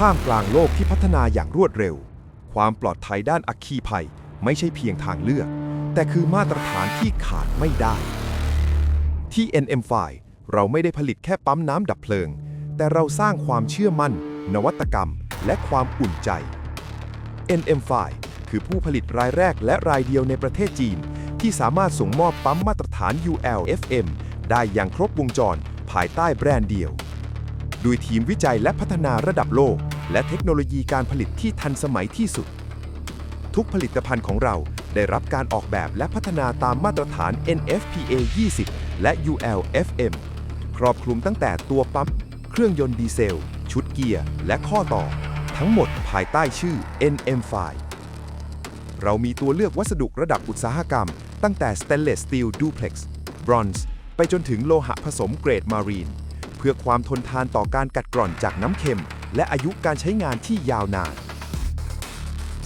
ท่ามกลางโลกที่พัฒนาอย่างรวดเร็ว ความปลอดภัยด้านอัคคีภัยไม่ใช่เพียงทางเลือก แต่คือมาตรฐานที่ขาดไม่ได้ ที่ NM5 เราไม่ได้ผลิตแค่ปั๊มน้ำดับเพลิง แต่เราสร้างความเชื่อมั่น นวัตกรรม และความอุ่นใจ NM5 คือผู้ผลิตรายแรกและรายเดียวในประเทศจีน ที่สามารถส่งมอบปั๊มมาตรฐาน UL FM ได้อย่างครบวงจร ภายใต้แบรนด์เดียว ด้วยทีมวิจัยและพัฒนาระดับโลก และเทคโนโลยีการผลิตที่ทันสมัยที่สุด ทุกผลิตภัณฑ์ของเราได้รับการออกแบบและพัฒนาตามมาตรฐาน NFPA 20 และ UL FM ครอบคลุมตั้งแต่ตัวปั๊ม เครื่องยนต์ดีเซล ชุดเกียร์ และข้อต่อ ทั้งหมดภายใต้ชื่อ NM5 เรามีตัวเลือกวัสดุระดับอุตสาหกรรม ตั้งแต่ Stainless Steel Duplex Bronze ไปจนถึงโลหะผสมเกรดมารีน พื่อความทนทานต่อการกัดกร่อนจากน้ำเค็ม และอายุการใช้งานที่ยาวนาน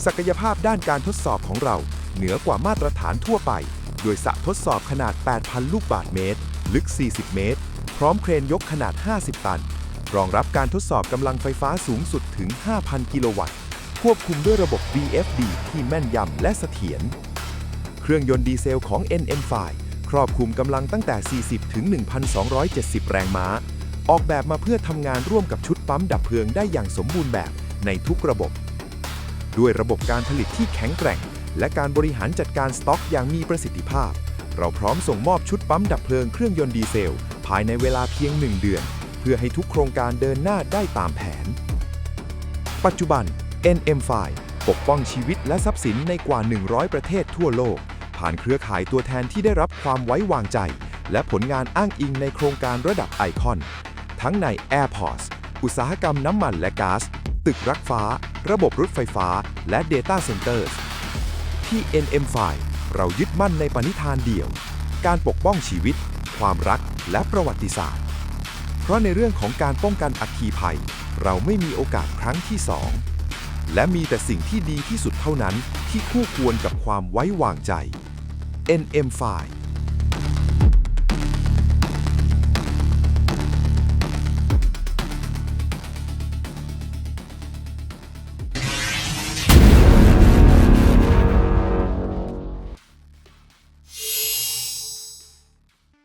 ศักยภาพด้านการทดสอบของเรา เหนือกว่ามาตรฐานทั่วไป โดยสระทดสอบขนาด 8,000 ลูกบาศก์เมตร ลึก 40 เมตร พร้อมเครนยกขนาด 50 ตัน รองรับการทดสอบกำลังไฟฟ้าสูงสุดถึง 5,000 กิโลวัตต์ ควบคุมด้วยระบบ VFD ที่แม่นยำและเสถียร เครื่องยนต์ดีเซลของ NM5 ครอบคลุมกำลังตั้งแต่ 40 ถึง 1,270 แรงม้า ออกแบบมาเพื่อทำงานร่วมกับชุดปั๊มดับเพลิงได้อย่างสมบูรณ์แบบในทุกระบบ ด้วยระบบการผลิตที่แข็งแกร่ง และการบริหารจัดการสต็อกอย่างมีประสิทธิภาพ เราพร้อมส่งมอบชุดปั๊มดับเพลิงเครื่องยนต์ดีเซล ภายในเวลาเพียง 1 เดือน เพื่อให้ทุกโครงการเดินหน้าได้ตามแผน ปัจจุบัน NM5 ปกป้องชีวิตและทรัพย์สินในกว่า 100 ประเทศทั่วโลก ผ่านเครือข่ายตัวแทนที่ได้รับความไว้วางใจ และผลงานอ้างอิงในโครงการระดับไอคอน ทั้งใน Airports อุตสาหกรรมน้ำมันและก๊าซ ตึกรักฟ้า ระบบรถไฟฟ้า และ Data Centers ที่ NM5 เรายึดมั่นในปณิธานเดียว การปกป้องชีวิต ความรัก และประวัติศาสตร์ เพราะในเรื่องของการป้องกันอัคคีภัย เราไม่มีโอกาสครั้งที่สองและมีแต่สิ่งที่ดีที่สุดเท่านั้นที่คู่ควรกับความไว้วางใจ NM5